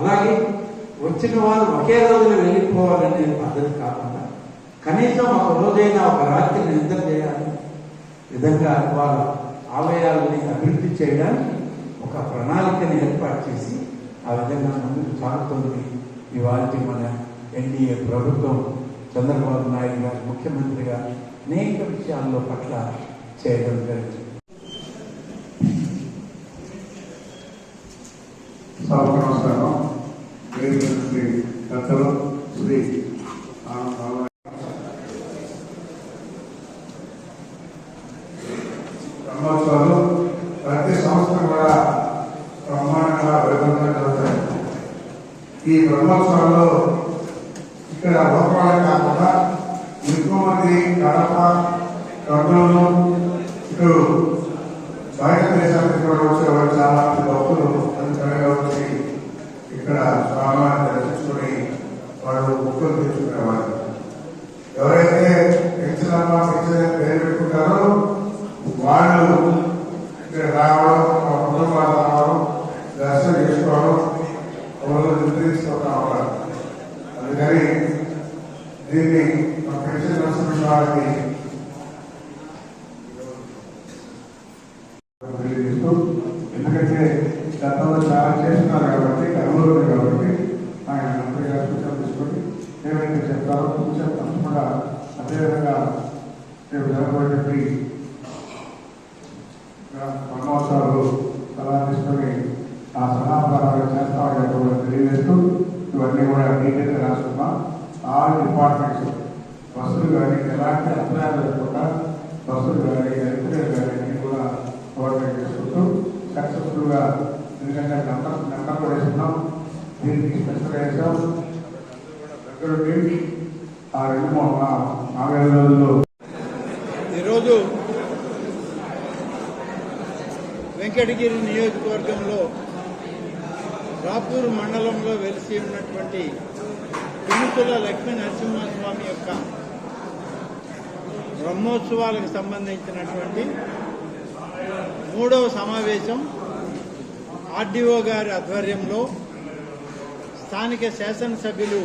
అలాగే వచ్చిన వారు ఒకే రోజున వెళ్ళిపోవాలనే పద్ధతి కాకుండా కనీసం ఒక రోజైనా ఒక రాత్రి నిద్ర చేయాలి. విధంగా వాళ్ళ ఆలయాలని అభివృద్ధి చేయడానికి ఒక ప్రణాళికని ఏర్పాటు చేసి ఆ విధంగా ముందుకు సాగుతుంది. ఇవాళ మన ఎన్డీఏ ప్రభుత్వం చంద్రబాబు నాయుడు గారు ముఖ్యమంత్రిగా అనేక విషయాల్లో పట్ల చేయడం జరిగింది. పెద్దలు శ్రీ బ్రహ్మోత్సవాలు ప్రతి సంవత్సరం కూడా బ్రహ్మాండంగా వైభవంగా జరుగుతాయి. ఈ బ్రహ్మోత్సవాల్లో ఇక్కడ లోపాలే కాకుండా ఎక్కువ మంది కడప కర్నూలు ఇటు నరసింహ బస్సులు కానీ ఎలక్ట్రికల్ కానీ అన్ని కూడా కోఆర్డినేట్ చేసుకుంటూ సక్సెస్ఫుల్గా ఎందుకంటే నెంబర్ నెంబర్ కూడా వేసుకున్నాం. దీనికి స్పెషల్ వేసాం దగ్గరుండి ఆ రెండు మూడు నాలుగైదు రోజుల్లో ఈరోజు వెంకటగిరి నియోజకవర్గంలో రాపూర్ మండలంలో వెలిసి ఉన్నటువంటి తిరుమల లక్ష్మీ నరసింహస్వామి యొక్క బ్రహ్మోత్సవాలకు సంబంధించినటువంటి మూడవ సమావేశం ఆర్డీఓ గారి ఆధ్వర్యంలో స్థానిక శాసనసభ్యులు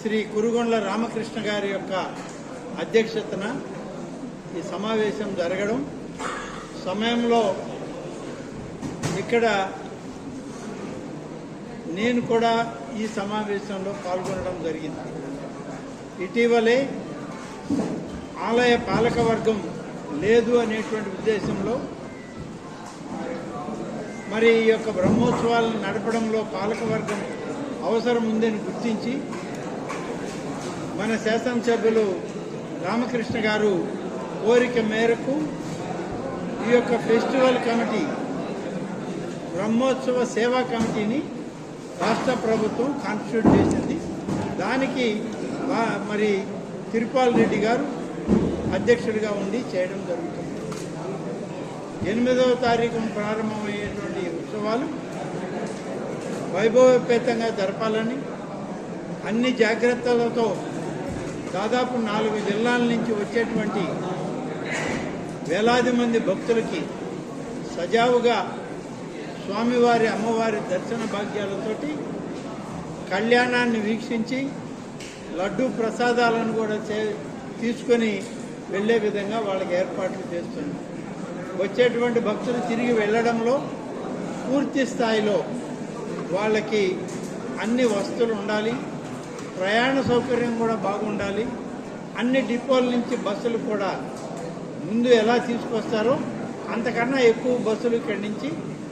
శ్రీ కురుగొండ్ల రామకృష్ణ గారి యొక్క అధ్యక్షతన ఈ సమావేశం జరగడం. సమయంలో ఇక్కడ నేను కూడా ఈ సమావేశంలో పాల్గొనడం జరిగింది. ఇటీవలే ఆలయ పాలకవర్గం లేదు అనేటువంటి ఉద్దేశంలో మరి ఈ యొక్క బ్రహ్మోత్సవాలను నడపడంలో పాలకవర్గం అవసరం ఉందని గుర్తించి మన శాసనసభ్యులు రామకృష్ణ గారు కోరిక మేరకు ఈ యొక్క ఫెస్టివల్ కమిటీ బ్రహ్మోత్సవ సేవా కమిటీని రాష్ట్ర ప్రభుత్వం కాన్స్టిట్యూట్ చేసింది. దానికి మరి తిరుపాల్ రెడ్డి గారు అధ్యక్షుడిగా ఉండి చేయడం జరుగుతుంది. ఎనిమిదవ తారీఖు ప్రారంభమయ్యేటువంటి ఉత్సవాలు వైభవపేతంగా జరపాలని అన్ని జాగ్రత్తలతో దాదాపు నాలుగు జిల్లాల నుంచి వచ్చేటువంటి వేలాది మంది భక్తులకి సజావుగా స్వామివారి అమ్మవారి దర్శన భాగ్యాలతోటి కళ్యాణాన్ని వీక్షించి లడ్డూ ప్రసాదాలను కూడా చే తీసుకొని వెళ్ళే విధంగా వాళ్ళకి ఏర్పాట్లు చేస్తున్నాం వచ్చేటువంటి భక్తులు తిరిగి వెళ్ళడంలో పూర్తి స్థాయిలో వాళ్ళకి అన్ని వస్తువులు ఉండాలి ప్రయాణ సౌకర్యం కూడా బాగుండాలి అన్ని డిపోల నుంచి బస్సులు కూడా ముందు ఎలా తీసుకొస్తారో అంతకన్నా ఎక్కువ బస్సులు ఇక్కడి నుంచి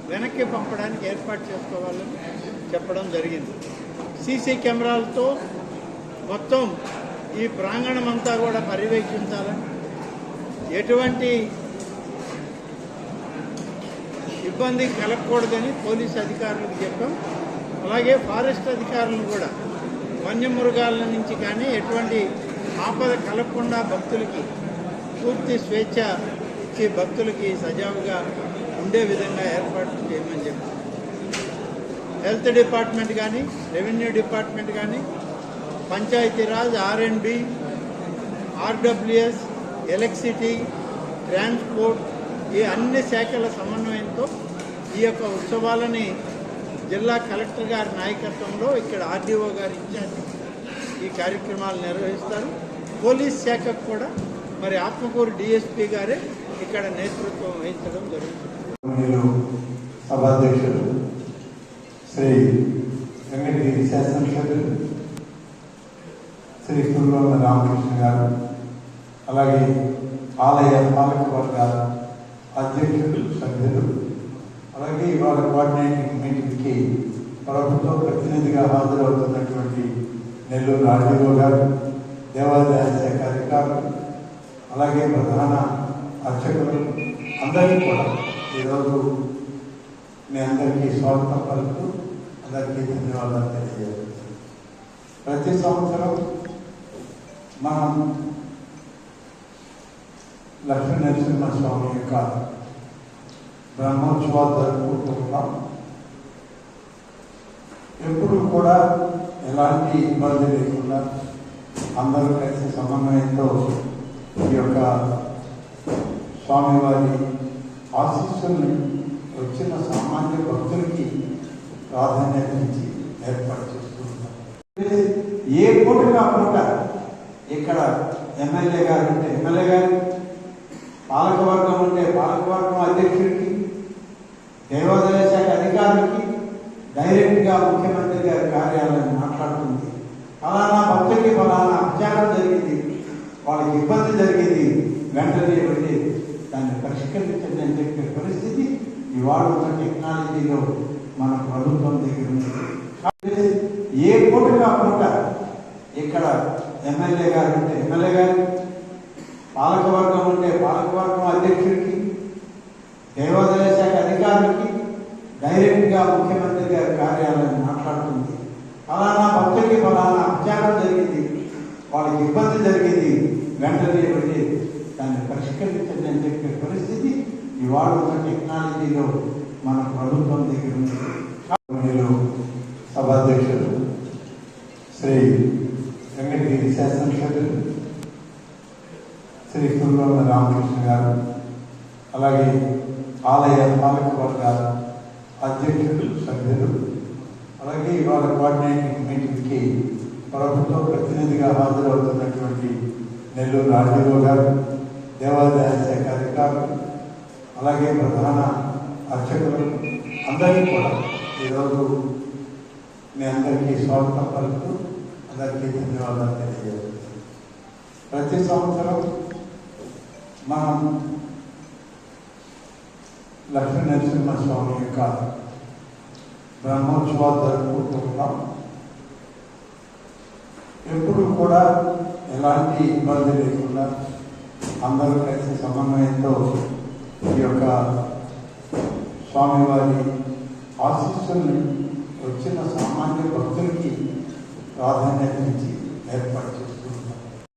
వెనక్కి పంపడానికి ఏర్పాటు చేసుకోవాలని చెప్పడం జరిగింది. సీసీ కెమెరాలతో మొత్తం ఈ ప్రాంగణం అంతా కూడా పర్యవేక్షించాలని ఎటువంటి ఇబ్బంది కలగకూడదని పోలీస్ అధికారులకు చెప్పాం. అలాగే ఫారెస్ట్ అధికారులను కూడా వన్యమృగాల నుంచి కానీ ఎటువంటి ఆపద కలగకుండా భక్తులకి పూర్తి స్వేచ్ఛ ఇచ్చి భక్తులకి సజావుగా ఉండే విధంగా ఏర్పాట్లు చేయమని చెప్పాం. హెల్త్ డిపార్ట్మెంట్ కానీ రెవెన్యూ డిపార్ట్మెంట్ కానీ పంచాయతీరాజ్ ఆర్ఎండ్బి ఆర్డబ్ల్యూఎస్ ఎలక్ట్రిసిటీ ట్రాన్స్పోర్ట్ ఈ అన్ని శాఖల సమన్వయంతో ఈ యొక్క ఉత్సవాలని జిల్లా కలెక్టర్ గారి నాయకత్వంలో ఇక్కడ ఆర్డీఓ గారి ఇన్ఛార్జ్ ఈ కార్యక్రమాలు నిర్వహిస్తారు. పోలీస్ శాఖకు కూడా మరి ఆత్మకూరు డిఎస్పీ గారే ఇక్కడ నేతృత్వం వహించడం జరుగుతుంది. శ్రీ వెంకటగిరి శాసనసభ్యులు శ్రీ కుర్రోల రామకృష్ణ గారు అలాగే ఆలయ పాలకవర్గ అధ్యక్షులు సభ్యులు అలాగే ఇవాళ కోఆర్డినేటింగ్ మీటింగ్కి ప్రభుత్వ ప్రతినిధిగా హాజరవుతున్నటువంటి నెల్లూరు ఆర్డీఓ గారు దేవాదాయ శాఖ అధికారులు అలాగే ప్రధాన అర్చకులు అందరికీ కూడా ఈరోజు మీ అందరికీ స్వాగతం పలుకుతూ అందరికీ ధన్యవాదాలు తెలియజేస్తున్నాను. ప్రతి సంవత్సరం మనం లక్ష్మీ నరసింహస్వామి యొక్క బ్రహ్మోత్సవాలు జరుపుకుంటూ ఎప్పుడు కూడా ఎలాంటి ఇబ్బంది లేకుండా అందరూ కలిసి సమన్వయంతో ఈ యొక్క స్వామివారి ఆశీస్సుల్ని వచ్చిన సామాన్య భక్తులకి ప్రాధాన్యత ఇచ్చి ఏర్పాటు చేస్తున్నారు ఏ పూట కాకుండా ఇక్కడ ఎమ్మెల్యే గారు అంటే ఎమ్మెల్యే గారు పాలకవర్గం ఉంటే పాలకవర్గం అధ్యక్షుడికి దేవాదాయ శాఖ అధికారులకి డైరెక్ట్గా ముఖ్యమంత్రి గారి కార్యాలయం మాట్లాడుతుంది. ఫలానా భక్తులకి ఫలానా అపచారం జరిగింది. వాళ్ళకి ఇబ్బంది జరిగింది. వెంటనే వెళ్ళి దాన్ని పరిష్కరించండి అని చెప్పే పరిస్థితి ఇవాళ ఉన్న టెక్నాలజీలో మన ప్రభుత్వం దగ్గర ఉంది. ఏ పూట కాకుండా ఇక్కడ ఎమ్మెల్యే గారు ఉంటే ఎమ్మెల్యే గారు పాలకవర్గం ఉంటే పాలకవర్గం అధ్యక్షుడికి దేవాదాయ శాఖ అధికారులకి డైరెక్ట్గా ముఖ్యమంత్రి గారి కార్యాలయం మాట్లాడుతుంది. ఫలానా భక్తులకి ఫలానా అపచారం జరిగింది. వాళ్ళకి ఇబ్బంది జరిగింది. వెంటనే వెళ్ళి దాన్ని పరిష్కరించండి అని చెప్పే పరిస్థితి ఇవాళ ఉన్న టెక్నాలజీలో మన ప్రభుత్వం దగ్గర ఉంది. సభాధ్యక్షుడు సభాధ్యక్షులు శ్రీ వెంకటగిరి శాసనసభ్యులు శ్రీ కుర్రోల రామకృష్ణ గారు అలాగే ఆలయ పాలకవర్గ అధ్యక్షులు సభ్యులు అలాగే ఇవాళ కోఆర్డినేటింగ్ మీటింగ్కి ప్రభుత్వ ప్రతినిధిగా హాజరవుతున్నటువంటి నెల్లూరు ఆర్డీఓ గారు దేవాదాయ శాఖ అధికారులు అలాగే ప్రధాన అర్చకులు అందరికీ కూడా ఈరోజు మీ అందరికీ స్వాగతం పలుకుతూ అందరికీ ధన్యవాదాలు తెలియజేస్తుంది ప్రతి సంవత్సరం మనం లక్ష్మీ నరసింహస్వామి యొక్క బ్రహ్మోత్సవాలు జరుపుకుంటున్నాం. ఎప్పుడు కూడా ఎలాంటి ఇబ్బంది లేకుండా అందరూ కలిసి సమన్వయంతో ఈ యొక్క స్వామివారి ఆశీస్సుల్ని వచ్చిన సామాన్య భక్తులకి ప్రాధాన్యత ఇచ్చి ఏర్పాటు చేస్తారు